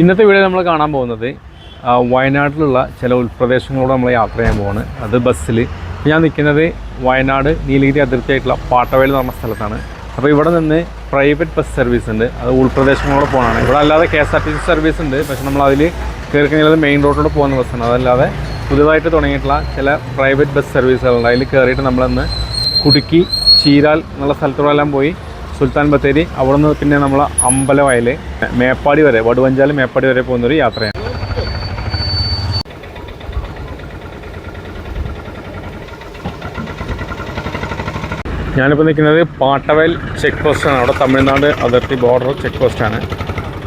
ഇന്നത്തെ വീഡിയോ നമ്മൾ കാണാൻ പോകുന്നത് വയനാട്ടിലുള്ള ചില ഉൾപ്രദേശങ്ങളോട് നമ്മൾ യാത്ര ചെയ്യാൻ പോവാണ്. അത് ബസ്സിൽ. ഞാൻ നിൽക്കുന്നത് വയനാട് നീലഗിരി അതിർത്തിയായിട്ടുള്ള പാട്ടവേൽ എന്ന് പറഞ്ഞ സ്ഥലത്താണ്. അപ്പോൾ ഇവിടെ നിന്ന് പ്രൈവറ്റ് ബസ് സർവീസ് ഉണ്ട്. അത് ഉൾപ്രദേശങ്ങളോട് പോകണമാണ് ഇവിടെ അല്ലാതെ K S R T C service ഉണ്ട്. പക്ഷെ നമ്മൾ അതിൽ കയറിക്കുന്നത് മെയിൻ റോഡിലൂടെ പോകുന്ന ബസ്സാണ്. അതല്ലാതെ പുതുതായിട്ട് തുടങ്ങിയിട്ടുള്ള ചില പ്രൈവറ്റ് ബസ് സർവീസുകളുണ്ട്. അതിൽ കയറിയിട്ട് നമ്മളന്ന് കുടുക്കി ചീരാൽ എന്നുള്ള സ്ഥലത്തോടെല്ലാം പോയി സുൽത്താൻ ബത്തേരി. അവിടെ നിന്ന് പിന്നെ നമ്മൾ അമ്പലവയൽ മേപ്പാടി വരെ വടുവഞ്ചാൽ മേപ്പാടി വരെ പോകുന്നൊരു യാത്രയാണ്. ഞാനിപ്പോൾ നിൽക്കുന്നത് പാട്ടവയൽ ചെക്ക് പോസ്റ്റാണ് അവിടെ തമിഴ്നാട് അതിർത്തി ബോർഡർ ചെക്ക് പോസ്റ്റാണ്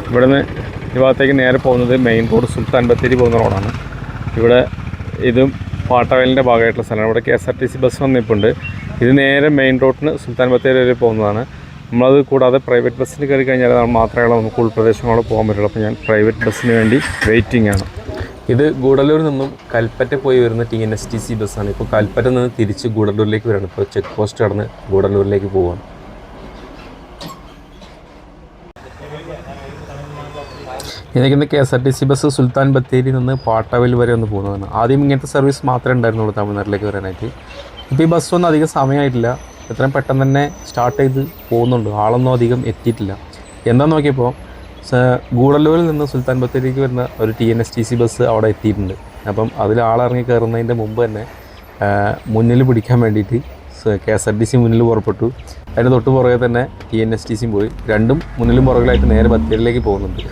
ഇവിടുന്ന് ഈ ഭാഗത്തേക്ക് നേരെ പോകുന്നത് മെയിൻ റോഡ് സുൽത്താൻ ബത്തേരി പോകുന്ന റോഡാണ് ഇവിടെ ഇതും പാട്ടവയലിന്റെ ഭാഗമായിട്ടുള്ള സ്ഥലമാണ്. ഇവിടെ K S R T C bus വന്നിപ്പുണ്ട് ഇത് നേരെ മെയിൻ റോഡിന് സുൽത്താൻ ബത്തേരി വരെ പോകുന്നതാണ്. നമ്മളത് കൂടാതെ പ്രൈവറ്റ് ബസ്സിൽ കയറി കഴിഞ്ഞാൽ മാത്രമേ നമുക്ക് ഉൾപ്രദേശങ്ങളോട് പോകാൻ പറ്റുള്ളൂ. അപ്പോൾ ഞാൻ പ്രൈവറ്റ് ബസ്സിന് വേണ്ടി വെയിറ്റിംഗ് ആണ്. ഇത് ഗൂഡല്ലൂരിൽ നിന്നും കൽപ്പറ്റ പോയി വരുന്ന T N S T C ബസ്സാണ് ഇപ്പോൾ കൽപ്പറ്റ നിന്ന് തിരിച്ച് ഗൂഡല്ലൂരിലേക്ക് വരണം. ഇപ്പോൾ ചെക്ക് പോസ്റ്റ് കടന്ന് ഗൂഡല്ലൂരിലേക്ക് പോവാണ്. എനിക്കിന്ന് K S R T C bus Sultan Bathery നിന്ന് പാട്ടവൽ വരെ ഒന്ന് പോകുന്നതാണ്. ആദ്യം ഇങ്ങനത്തെ സർവീസ് മാത്രമേ ഉണ്ടായിരുന്നുള്ളൂ തമിഴ്നാട്ടിലേക്ക് വരാനായിട്ട്. ഇപ്പോൾ ഈ ബസ്സൊന്നും അധികം സമയമായിട്ടില്ല. എത്രയും പെട്ടെന്ന് തന്നെ സ്റ്റാർട്ട് ചെയ്ത് പോകുന്നുണ്ട്. ആളൊന്നും അധികം എത്തിയിട്ടില്ല. എന്താന്ന് നോക്കിയപ്പോൾ ഗൂഡല്ലൂരിൽ നിന്ന് സുൽത്താൻ ബത്തേരിക്ക് വരുന്ന ഒരു T N S T C bus അവിടെ എത്തിയിട്ടുണ്ട്. അപ്പം അതിൽ ആളിറങ്ങി കയറുന്നതിന്റെ മുമ്പ് തന്നെ മുന്നിൽ പിടിക്കാൻ വേണ്ടിയിട്ട് K S R T C മുന്നിൽ പുറപ്പെട്ടു. അതിന് തൊട്ട് പുറകെ തന്നെ ടി എൻ എസ് ടി സിയും പോയി. രണ്ടും മുന്നിലും പുറകിലായിട്ട് നേരെ ബത്തേരിയിലേക്ക് പോകുന്നുണ്ട്.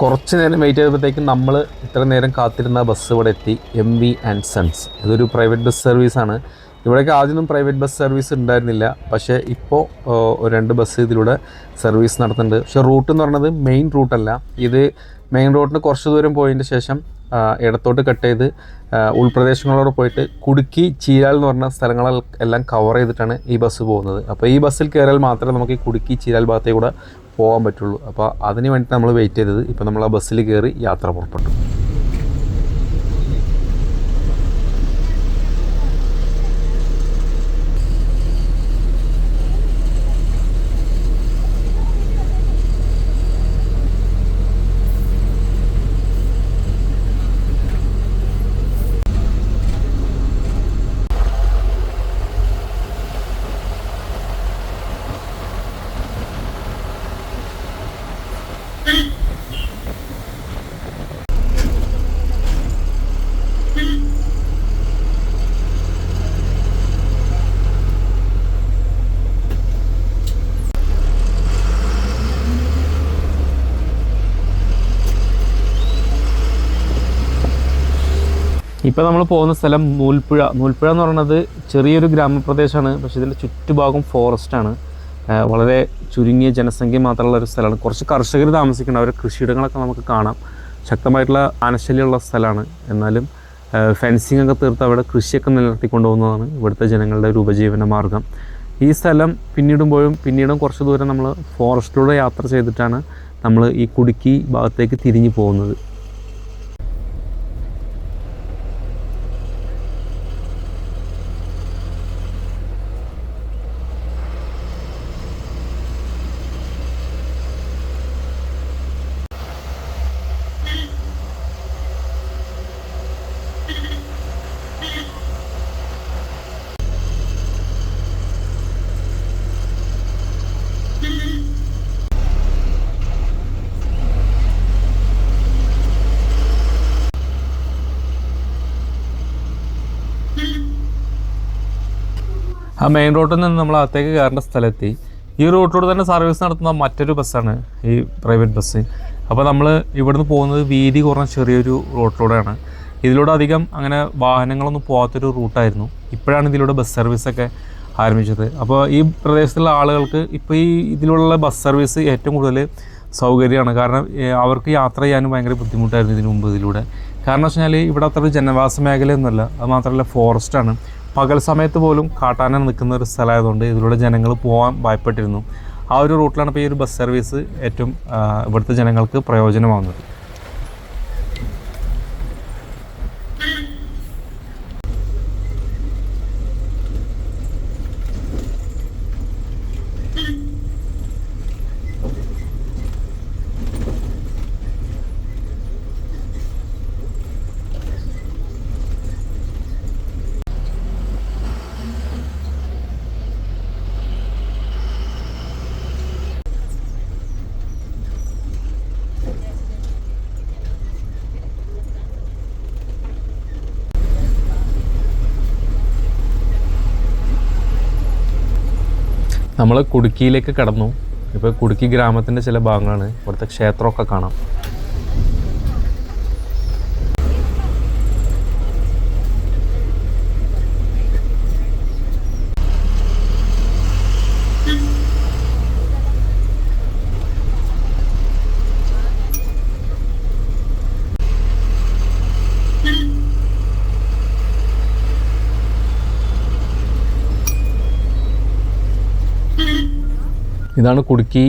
കുറച്ച് നേരം വെയിറ്റ് ചെയ്തപ്പോഴത്തേക്കും നമ്മൾ ഇത്ര നേരം കാത്തിരുന്ന ബസ് ഇവിടെ എത്തി എം വി ആൻഡ് സൺസ് ഇതൊരു പ്രൈവറ്റ് ബസ് സർവീസാണ് ഇവിടേക്ക് ആദ്യമൊന്നും പ്രൈവറ്റ് ബസ് സർവീസ് ഉണ്ടായിരുന്നില്ല. പക്ഷേ ഇപ്പോൾ രണ്ട് ബസ് ഇതിലൂടെ സർവീസ് നടത്തുന്നുണ്ട്. പക്ഷേ റൂട്ട് എന്ന് പറയുന്നത് മെയിൻ റൂട്ടല്ല ഇത് മെയിൻ റോഡിന് കുറച്ച് ദൂരം പോയതിന് ശേഷം ഇടത്തോട്ട് കട്ട് ചെയ്ത് ഉൾപ്രദേശങ്ങളോട് പോയിട്ട് കുടുക്കി ചീരാൽ എന്ന് പറഞ്ഞ സ്ഥലങ്ങൾ എല്ലാം കവർ ചെയ്തിട്ടാണ് ഈ ബസ് പോകുന്നത്. അപ്പോൾ ഈ ബസ്സിൽ കയറിയാൽ മാത്രമേ നമുക്ക് ഈ കുടുക്കി ചീരാൽ ഭാഗത്തേക്ക് കൂടെ പോകാൻ പറ്റുള്ളൂ. അപ്പോൾ അതിന് വേണ്ടിയിട്ട് നമ്മൾ വെയിറ്റ് ചെയ്തത് ഇപ്പോൾ നമ്മൾ ആ ബസ്സിൽ കയറി യാത്ര പുറപ്പെട്ടു. ഇപ്പോൾ നമ്മൾ പോകുന്ന സ്ഥലം നൂൽപ്പുഴ. നൂൽപ്പുഴ എന്ന് പറയുന്നത് ചെറിയൊരു ഗ്രാമപ്രദേശമാണ്. പക്ഷേ ഇതിന്റെ ചുറ്റുഭാഗം ഫോറസ്റ്റാണ് വളരെ ചുരുങ്ങിയ ജനസംഖ്യ മാത്രമുള്ള ഒരു സ്ഥലമാണ്. കുറച്ച് കർഷകർ താമസിക്കുന്നുണ്ട്. അവരുടെ കൃഷിയിടങ്ങളൊക്കെ നമുക്ക് കാണാം. ശക്തമായിട്ടുള്ള ആനശല്യമുള്ള സ്ഥലമാണ്. എന്നാലും ഫെൻസിംഗ് ഒക്കെ തീർത്ത് അവിടെ കൃഷിയൊക്കെ നിലനിർത്തിക്കൊണ്ടുപോകുന്നതാണ് ഇവിടുത്തെ ജനങ്ങളുടെ ഒരു ഉപജീവന മാർഗം. ഈ സ്ഥലം പിന്നിടുമ്പോഴും പിന്നീടും കുറച്ച് ദൂരം നമ്മൾ ഫോറസ്റ്റിലൂടെ യാത്ര ചെയ്തിട്ടാണ് നമ്മൾ ഈ കുടുക്കി ഭാഗത്തേക്ക് തിരിഞ്ഞു പോകുന്നത്. ആ മെയിൻ റോഡിൽ നിന്ന് നമ്മൾ അകത്തേക്ക് കയറേണ്ട സ്ഥലത്തെത്തി. ഈ റൂട്ടിലൂടെ തന്നെ സർവീസ് നടത്തുന്ന മറ്റൊരു ബസ്സാണ് ഈ പ്രൈവറ്റ് ബസ് അപ്പോൾ നമ്മൾ ഇവിടുന്ന് പോകുന്നത് വീതി കുറഞ്ഞ ചെറിയൊരു റോട്ടിലൂടെയാണ് ഇതിലൂടെ അധികം അങ്ങനെ വാഹനങ്ങളൊന്നും പോകാത്തൊരു റൂട്ടായിരുന്നു ഇപ്പോഴാണ് ഇതിലൂടെ ബസ് സർവീസൊക്കെ ആരംഭിച്ചത്. അപ്പോൾ ഈ പ്രദേശത്തുള്ള ആളുകൾക്ക് ഇപ്പോൾ ഈ ഇതിലുള്ള ബസ് സർവീസ് ഏറ്റവും കൂടുതൽ സൗകര്യമാണ്. കാരണം അവർക്ക് യാത്ര ചെയ്യാനും ഭയങ്കര ബുദ്ധിമുട്ടായിരുന്നു ഇതിനു മുമ്പ് ഇതിലൂടെ. കാരണം വെച്ച് കഴിഞ്ഞാൽ ഇവിടെ അത്ര ജനവാസ മേഖലയൊന്നുമല്ല. അത് മാത്രമല്ല ഫോറസ്റ്റാണ് പകൽ സമയത്ത് പോലും കാട്ടാന നിൽക്കുന്ന ഒരു സ്ഥലമായതുകൊണ്ട് ഇതിലൂടെ ജനങ്ങൾ പോകാൻ ഭയപ്പെട്ടിരുന്നു. ആ ഒരു റൂട്ടിലാണ് ഇപ്പോൾ ഈ ഒരു ബസ് സർവീസ് ഏറ്റവും ഇവിടുത്തെ ജനങ്ങൾക്ക് പ്രയോജനമാകുന്നത് നമ്മൾ കുടുക്കിയിലേക്ക് കടന്നു. ഇപ്പോൾ കുടുക്കി ഗ്രാമത്തിന്റെ ചില ഭാഗങ്ങളാണ്. ഇവിടുത്തെ ക്ഷേത്രമൊക്കെ കാണാം. ഇതാണ് കുടുക്കി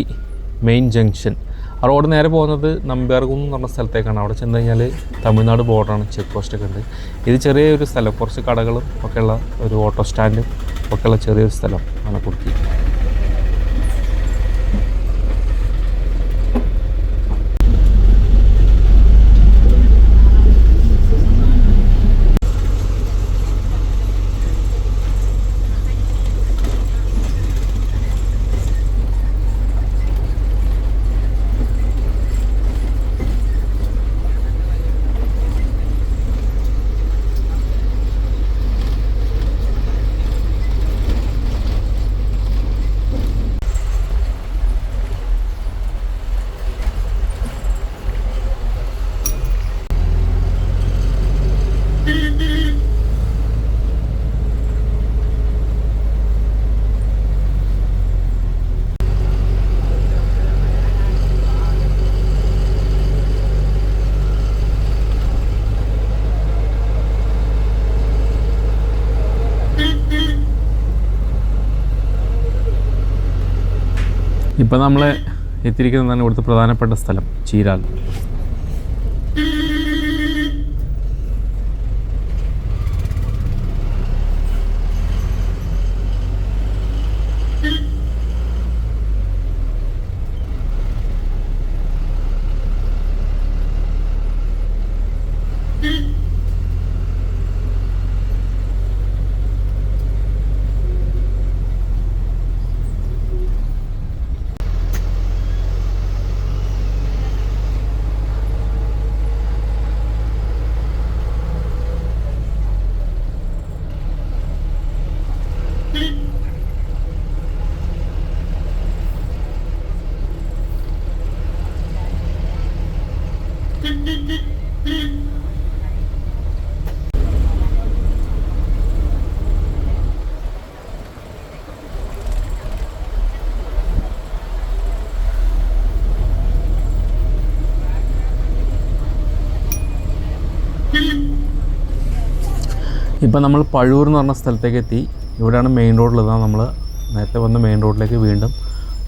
മെയിൻ ജംഗ്ഷൻ ആ റോഡ് നേരെ പോകുന്നത് നമ്പ്യാർകുന്ന് എന്ന് പറഞ്ഞ സ്ഥലത്തേക്കാണ്. അവിടെ ചെന്ന് കഴിഞ്ഞാൽ തമിഴ്നാട് ബോർഡറാണ് ചെക്ക് പോസ്റ്റൊക്കെ ഉണ്ട്. ഇത് ചെറിയൊരു സ്ഥലം. കുറച്ച് കടകളും ഒക്കെയുള്ള ഒരു ഓട്ടോ സ്റ്റാൻഡും ഒക്കെയുള്ള ചെറിയൊരു സ്ഥലം ആണ് കുടുക്കി. ഇപ്പം നമ്മൾ എത്തിയിരിക്കുന്നതാണ് ഇവിടുത്തെ പ്രധാനപ്പെട്ട സ്ഥലം ചീരാൽ. ഇപ്പം നമ്മൾ പഴൂർ എന്ന് പറഞ്ഞ സ്ഥലത്തേക്ക് എത്തി ഇവിടെയാണ് മെയിൻ റോഡിലുള്ളത് നമ്മൾ നേരത്തെ വന്ന മെയിൻ റോഡിലേക്ക് വീണ്ടും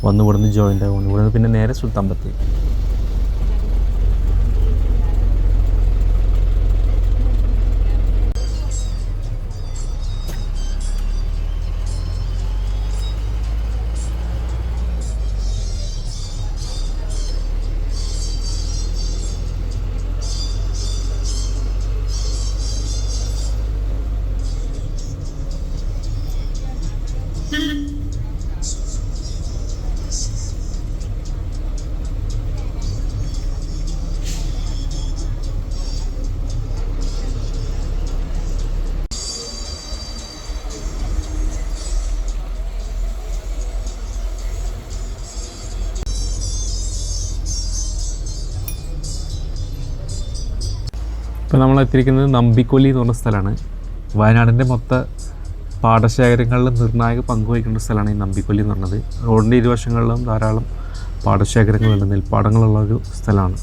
വന്ന് ഇവിടുന്ന് ജോയിന്റ് ആകുന്നു ഇവിടുന്ന് പിന്നെ നേരെ സുൽത്താൻ ബത്തേരി നമ്മൾ എത്തിയിരിക്കുന്നത് നമ്പിക്കൊല്ലി എന്ന് പറഞ്ഞ സ്ഥലമാണ്. വയനാടിന്റെ മൊത്ത പാടശേഖരങ്ങളിൽ നിർണായക പങ്കുവഹിക്കുന്ന സ്ഥലമാണ് ഈ നമ്പിക്കൊല്ലി എന്ന് പറഞ്ഞത്. റോഡിന്റെ ഇരുവശങ്ങളിലും ധാരാളം പാടശേഖരങ്ങളുണ്ട് നെൽപ്പാടങ്ങളുള്ള ഒരു സ്ഥലമാണ്.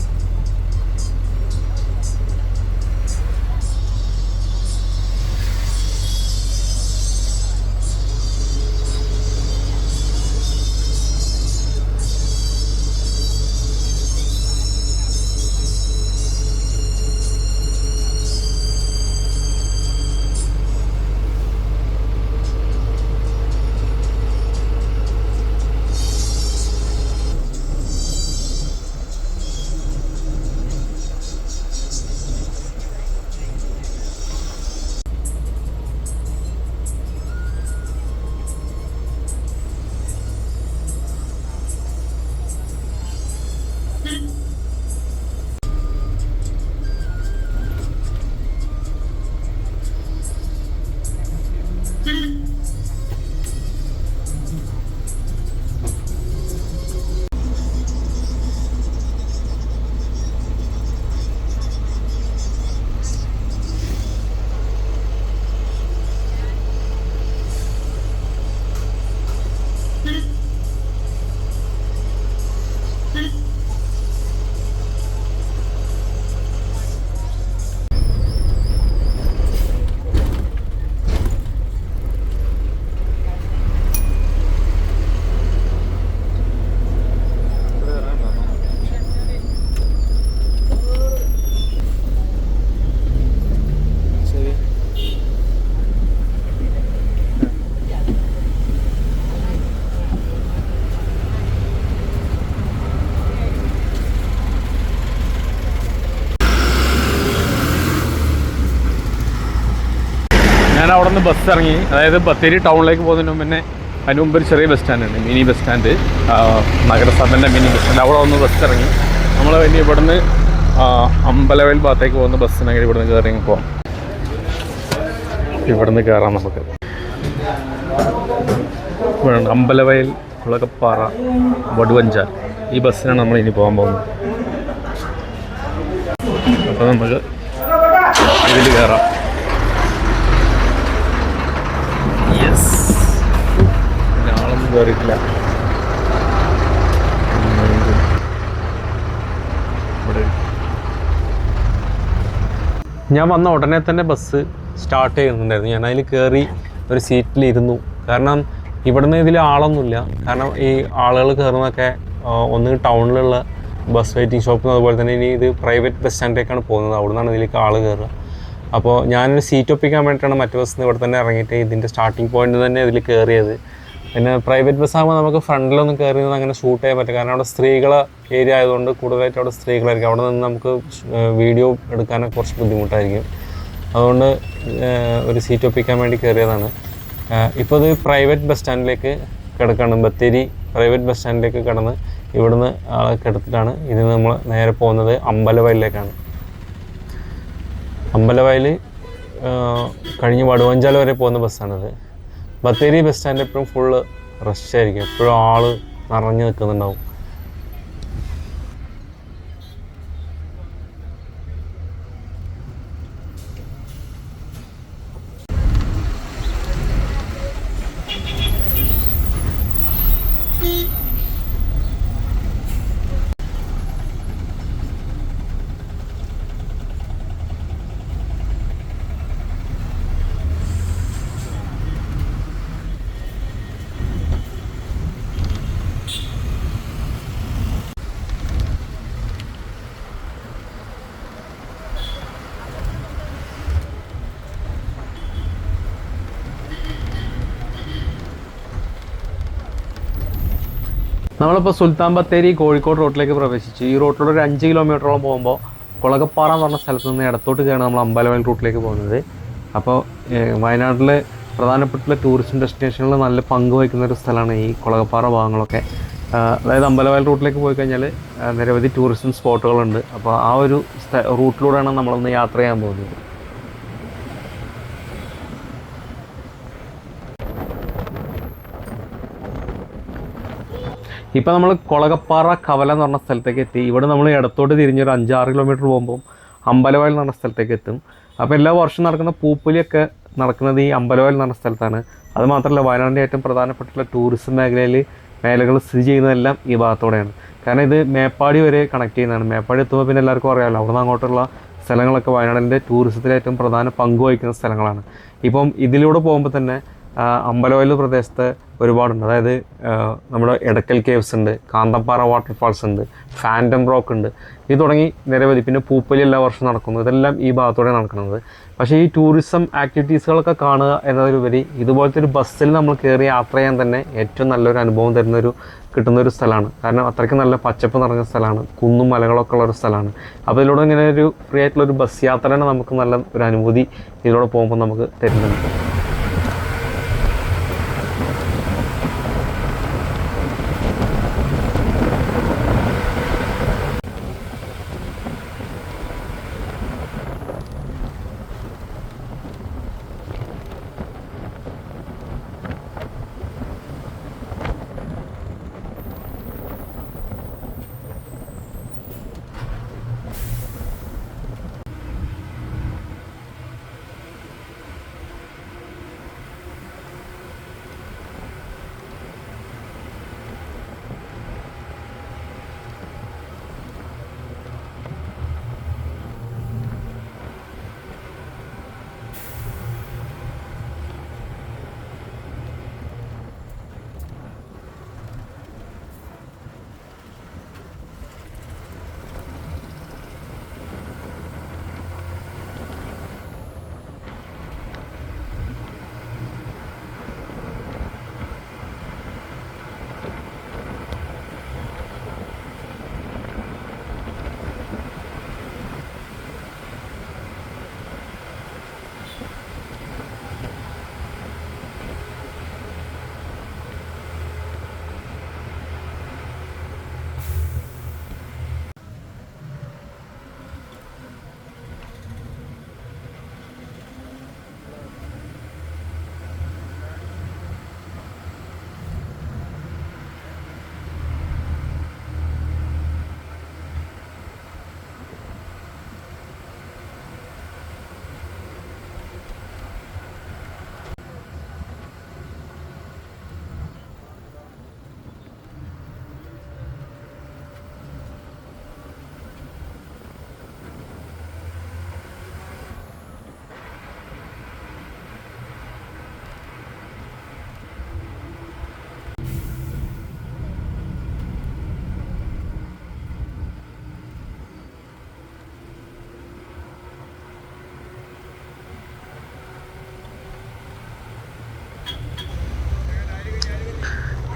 നിന്ന് ബസ് ഇറങ്ങി. അതായത് ബത്തേരി ടൗണിലേക്ക് പോകുന്നതിന് മുന്നേ അതിന് മുമ്പ് ഒരു ചെറിയ ബസ് സ്റ്റാൻഡുണ്ട് മിനി ബസ് സ്റ്റാൻഡ് നഗരസഭന്റെ മിനി ബസ് സ്റ്റാൻഡ് അവിടെ ഒന്ന് ബസ് ഇറങ്ങി. നമ്മൾ ഇനി ഇവിടുന്ന് അമ്പലവയൽ ഭാഗത്തേക്ക് പോകുന്ന ബസ്സിനെങ്കിൽ ഇവിടുന്ന് കയറി പോകാം ഇവിടുന്ന് കയറാം നമുക്ക്. അമ്പലവയൽ കുളകപ്പാറ വടുവഞ്ചാൽ. ഈ ബസ്സിനാണ് നമ്മൾ ഇനി പോകാൻ പോകുന്നത്. അപ്പോൾ നമുക്ക് ഇതിൽ കയറാം യെസ് ആളൊന്നും കയറിയിട്ടില്ല ഞാൻ വന്ന ഉടനെ തന്നെ ബസ് സ്റ്റാർട്ട് ചെയ്യുന്നുണ്ടായിരുന്നു. ഞാൻ അതിൽ കയറി ഒരു സീറ്റിലിരുന്നു കാരണം ഇവിടുന്ന് ഇതിൽ ആളൊന്നുമില്ല. കാരണം ഈ ആളുകൾ കയറുന്നതൊക്കെ ആ, ഒന്ന് ടൗണിലുള്ള ബസ് വെയിറ്റിംഗ് ഷോപ്പിൽ അതുപോലെ തന്നെ ഇനി ഇത് പ്രൈവറ്റ് ബസ് സ്റ്റാൻഡിലേക്കാണ് പോകുന്നത്. അവിടെ നിന്നാണ് ഇതിലേക്ക് ആൾ കയറുക അപ്പോൾ ഞാനൊരു സീറ്റ് ഒപ്പിക്കാൻ വേണ്ടിയിട്ടാണ് മറ്റു ബസ്സിൽ നിന്ന് ഇവിടെ തന്നെ ഇറങ്ങിയിട്ട് ഇതിന്റെ സ്റ്റാർട്ടിംഗ് പോയിന്റ് തന്നെ ഇതിൽ കയറിയത് പിന്നെ പ്രൈവറ്റ് ബസ് ആകുമ്പോൾ നമുക്ക് ഫ്രണ്ടിലൊന്നും കയറി നിന്ന് അങ്ങനെ ഷൂട്ട് ചെയ്യാൻ പറ്റും കാരണം അവിടെ സ്ത്രീകളെ ഏരിയ ആയതുകൊണ്ട് കൂടുതലായിട്ട് അവിടെ സ്ത്രീകളായിരിക്കും. അവിടെ നിന്ന് നമുക്ക് വീഡിയോ എടുക്കാനൊക്കെ കുറച്ച് ബുദ്ധിമുട്ടായിരിക്കും. അതുകൊണ്ട് ഒരു സീറ്റ് ഒപ്പിക്കാൻ വേണ്ടി കയറിയതാണ് ഇപ്പോൾ ഇത് പ്രൈവറ്റ് ബസ് സ്റ്റാൻഡിലേക്ക് കിടക്കാണ്. ബത്തേരി പ്രൈവറ്റ് ബസ് സ്റ്റാൻഡിലേക്ക് കിടന്ന് ഇവിടുന്ന് ആളെ കിടത്തിട്ടാണ് ഇത് നമ്മൾ നേരെ പോകുന്നത് അമ്പലവയലിലേക്കാണ്. അമ്പലവയൽ കഴിഞ്ഞ് വടുവഞ്ചാൽ വരെ പോകുന്ന ബസ്സാണിത് ബത്തേരി ബസ് സ്റ്റാൻഡ് എപ്പോഴും ഫുള്ള് റഷ് ആയിരിക്കും. എപ്പോഴും ആൾ നിറഞ്ഞു നിൽക്കുന്നുണ്ടാവും. നമ്മളിപ്പോൾ സുൽത്താൻ ബത്തേരി കോഴിക്കോട് റോട്ടിലേക്ക് പ്രവേശിച്ചു. ഈ റോട്ടിലൂടെ ഒരു അഞ്ച് കിലോമീറ്ററോളം പോകുമ്പോൾ കുളകപ്പാറ എന്ന് പറഞ്ഞ സ്ഥലത്ത് നിന്ന് ഇടത്തോട്ട് കയറാണ് നമ്മൾ അമ്പലവയൽ റൂട്ടിലേക്ക് പോകുന്നത്. അപ്പോൾ വയനാട്ടിലെ പ്രധാനപ്പെട്ട ടൂറിസ്റ്റ് ഡെസ്റ്റിനേഷനിൽ നല്ല പങ്ക് വഹിക്കുന്ന ഒരു സ്ഥലമാണ് ഈ കുളകപ്പാറ ഭാഗങ്ങളൊക്കെ. അതായത് അമ്പലവയൽ റൂട്ടിലേക്ക് പോയി കഴിഞ്ഞാൽ നിരവധി ടൂറിസം സ്പോട്ടുകളുണ്ട്. അപ്പോൾ ആ ഒരു റൂട്ടിലൂടെയാണ് നമ്മളൊന്ന് യാത്ര ചെയ്യാൻ പോകുന്നത്. ഇപ്പം നമ്മൾ കൊളകപ്പാറ കവല എന്ന് പറഞ്ഞ സ്ഥലത്തേക്ക് എത്തി. ഇവിടെ നമ്മൾ ഇടത്തോട്ട് തിരിഞ്ഞൊരു അഞ്ചാറ് കിലോമീറ്റർ പോകുമ്പോൾ അമ്പലവയൽ എന്ന് പറഞ്ഞ സ്ഥലത്തേക്ക് എത്തും. അപ്പോൾ എല്ലാ വർഷവും നടക്കുന്ന പൂപ്പുലിയൊക്കെ നടക്കുന്നത് ഈ അമ്പലവയൽ എന്ന് പറഞ്ഞ സ്ഥലത്താണ്. അത് മാത്രമല്ല വയനാടിന്റെ ഏറ്റവും പ്രധാനപ്പെട്ടുള്ള ടൂറിസം മേഖലയിൽ മേഖലകൾ സ്ഥിതി ചെയ്യുന്നതെല്ലാം ഈ ഭാഗത്തോടെയാണ്. കാരണം ഇത് മേപ്പാടി വരെ കണക്ട് ചെയ്യുന്നതാണ്. മേപ്പാടി എത്തുമ്പോൾ പിന്നെ എല്ലാവർക്കും അറിയാമല്ലോ അവിടെ നിന്ന് അങ്ങോട്ടുള്ള സ്ഥലങ്ങളൊക്കെ വയനാടിന്റെ ടൂറിസത്തിൽ ഏറ്റവും പ്രധാന പങ്ക് വഹിക്കുന്ന സ്ഥലങ്ങളാണ്. ഇപ്പം ഇതിലൂടെ പോകുമ്പോൾ തന്നെ അമ്പലവയൽ പ്രദേശത്ത് ഒരുപാടുണ്ട്. അതായത് നമ്മുടെ എടക്കൽ കേവ്സ് ഉണ്ട് കാന്തപ്പാറ വാട്ടർഫാൾസ് ഉണ്ട് ഫാന്റം റോക്ക് ഉണ്ട്. ഇത് തുടങ്ങി നിരവധി. പിന്നെ പൂപ്പലി എല്ലാ വർഷവും നടക്കുന്നു. ഇതെല്ലാം ഈ ഭാഗത്തോടെ നടക്കുന്നത്. പക്ഷേ ഈ ടൂറിസം ആക്ടിവിറ്റീസുകളൊക്കെ കാണുക എന്നതിലുപരി ഇതുപോലത്തെ ഒരു ബസ്സിൽ നമ്മൾ കയറി യാത്ര ചെയ്യാൻ തന്നെ ഏറ്റവും നല്ലൊരു അനുഭവം തരുന്നൊരു കിട്ടുന്നൊരു സ്ഥലമാണ്. കാരണം അത്രയ്ക്ക് നല്ല പച്ചപ്പ് നിറഞ്ഞ സ്ഥലമാണ്. കുന്നും മലകളൊക്കെ ഉള്ള ഒരു സ്ഥലമാണ്. അപ്പോൾ ഇതിലൂടെ ഇങ്ങനെ ഒരു ഫ്രീ ആയിട്ടുള്ള ഒരു ബസ് യാത്ര തന്നെ നമുക്ക് നല്ല ഒരു അനുഭൂതി ഇതിലൂടെ പോകുമ്പോൾ നമുക്ക് തരുന്നുണ്ട്.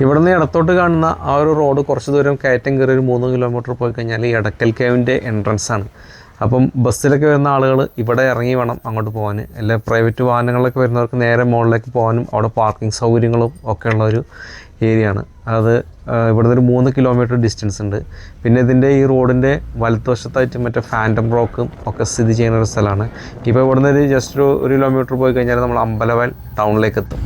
ഇവിടുന്ന് ഇടത്തോട്ട് കാണുന്ന ആ ഒരു റോഡ് കുറച്ച് ദൂരം കയറ്റം കയറി ഒരു മൂന്ന് കിലോമീറ്റർ പോയി കഴിഞ്ഞാൽ ഈ എടക്കൽ കേവിന്റെ എൻട്രൻസ് ആണ്. അപ്പം ബസ്സിലൊക്കെ വരുന്ന ആളുകൾ ഇവിടെ ഇറങ്ങി വേണം അങ്ങോട്ട് പോകാൻ. അല്ലെ പ്രൈവറ്റ് വാഹനങ്ങളിലൊക്കെ വരുന്നവർക്ക് നേരെ മുകളിലേക്ക് പോകാനും അവിടെ പാർക്കിംഗ് സൗകര്യങ്ങളും ഒക്കെ ഉള്ള ഒരു ഏരിയ ആണ്. അത് ഇവിടുന്ന് ഒരു മൂന്ന് കിലോമീറ്റർ ഡിസ്റ്റൻസ് ഉണ്ട്. പിന്നെ ഇതിന്റെ ഈ റോഡിന്റെ വലത്തുവശത്തായിട്ട് മറ്റേ ഫാന്റം റോക്കും ഒക്കെ സ്ഥിതി ചെയ്യുന്ന ഒരു സ്ഥലമാണ്. ഇപ്പോൾ ഇവിടുന്ന് ഒരു ജസ്റ്റ് ഒരു ഒരു കിലോമീറ്റർ പോയി കഴിഞ്ഞാൽ നമ്മൾ അമ്പലവയൽ ടൗണിലേക്ക് എത്തും.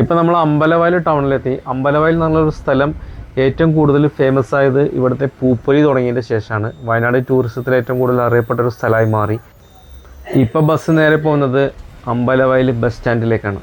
ഇപ്പം നമ്മൾ അമ്പലവയൽ ടൗണിലെത്തി. അമ്പലവയൽ എന്നുള്ളൊരു സ്ഥലം ഏറ്റവും കൂടുതൽ ഫേമസ് ആയത് ഇവിടുത്തെ പൂപ്പൊലി തുടങ്ങിയതിന്റെ ശേഷമാണ്. വയനാട് ടൂറിസത്തിൽ ഏറ്റവും കൂടുതൽ അറിയപ്പെട്ട ഒരു സ്ഥലമായി മാറി. ഇപ്പം ബസ് നേരെ പോകുന്നത് അമ്പലവയൽ ബസ് സ്റ്റാൻഡിലേക്കാണ്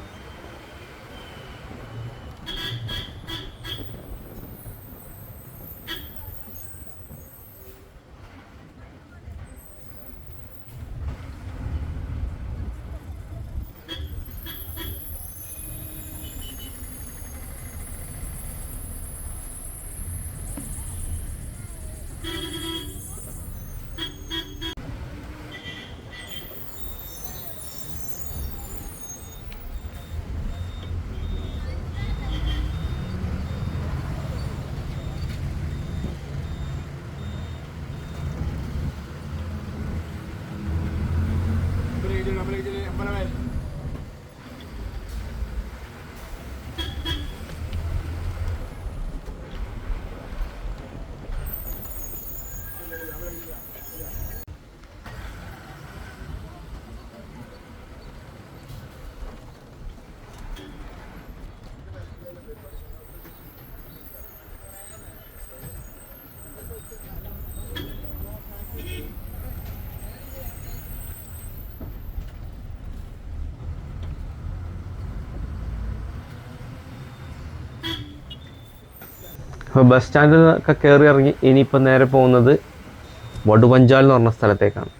അപ്പോൾ ബസ് സ്റ്റാൻഡിൽ ഒക്കെ കയറി ഇറങ്ങി ഇനിയിപ്പോൾ നേരെ പോകുന്നത് വടുവഞ്ചാൽ എന്ന് പറഞ്ഞ സ്ഥലത്തേക്കാണ്.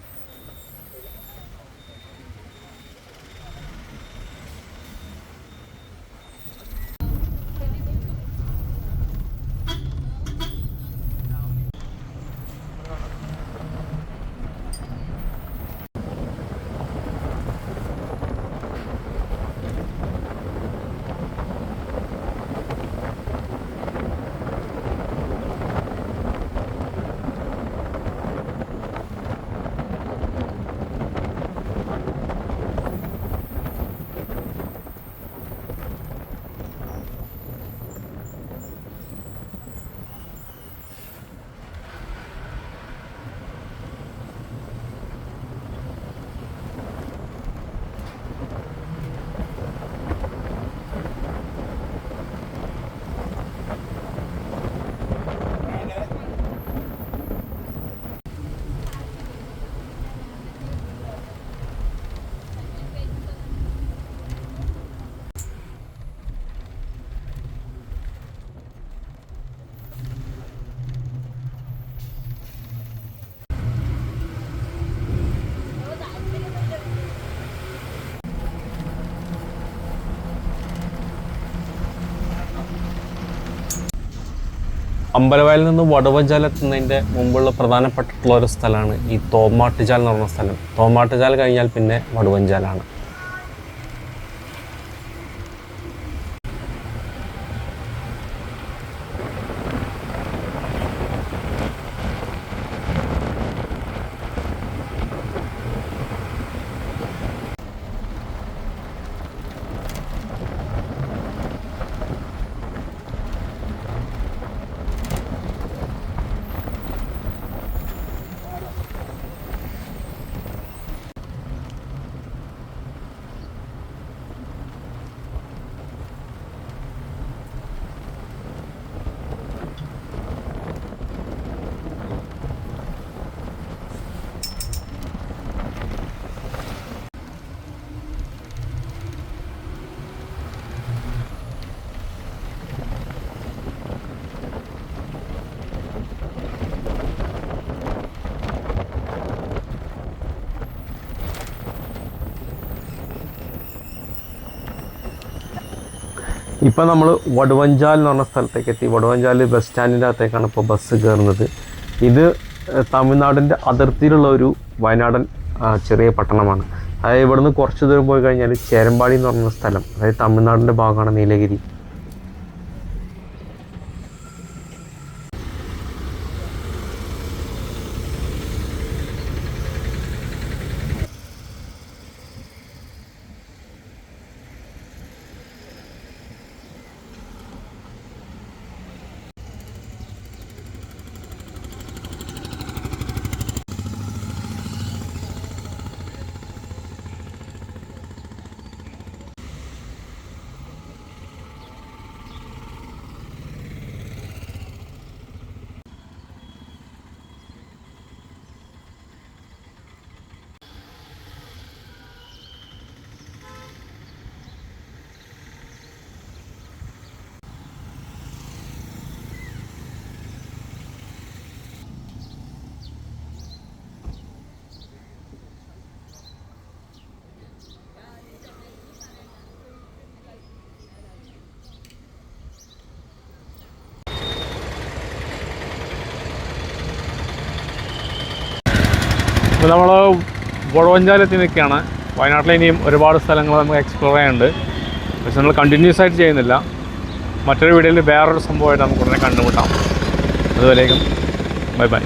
അമ്പലവയലിൽ നിന്ന് വടുവഞ്ചാൽ എത്തുന്നതിന്റെ മുമ്പുള്ള പ്രധാനപ്പെട്ടിട്ടുള്ള ഒരു സ്ഥലമാണ് ഈ തോമാട്ടുചാൽ എന്ന് പറഞ്ഞ സ്ഥലം. തോമാട്ടുചാൽ കഴിഞ്ഞാൽ പിന്നെ വടുവഞ്ചാലാണ്. ഇപ്പം നമ്മൾ വടുവഞ്ചാൽ എന്ന് പറഞ്ഞ സ്ഥലത്തേക്ക് എത്തി. വടുവഞ്ചാൽ ബസ് സ്റ്റാൻഡിന്റെ അകത്തേക്കാണ് ഇപ്പോൾ ബസ് കയറുന്നത് ഇത് തമിഴ്നാടിന്റെ അതിർത്തിയിലുള്ള ഒരു വയനാടൻ ചെറിയ പട്ടണമാണ്. അതായത് ഇവിടുന്ന് കുറച്ച് ദൂരം പോയി കഴിഞ്ഞാൽ ചേരമ്പാടി എന്ന് പറഞ്ഞ സ്ഥലം അതായത് തമിഴ്നാടിന്റെ ഭാഗമാണ് നീലഗിരി. ഇപ്പോൾ നമ്മൾ വടവഞ്ചാലെത്തി നിൽക്കുകയാണ് വയനാട്ടിലെ ഇനിയും ഒരുപാട് സ്ഥലങ്ങൾ നമുക്ക് എക്സ്പ്ലോർ ചെയ്യാനുണ്ട്. പക്ഷെ നമ്മൾ കണ്ടിന്യൂസ് ആയിട്ട് ചെയ്യുന്നില്ല. മറ്റൊരു വീഡിയോയിൽ വേറൊരു സംഭവമായിട്ട് നമുക്ക് ഉടനെ കണ്ടുമുട്ടാം. അതുവരേക്കും ബൈ ബൈ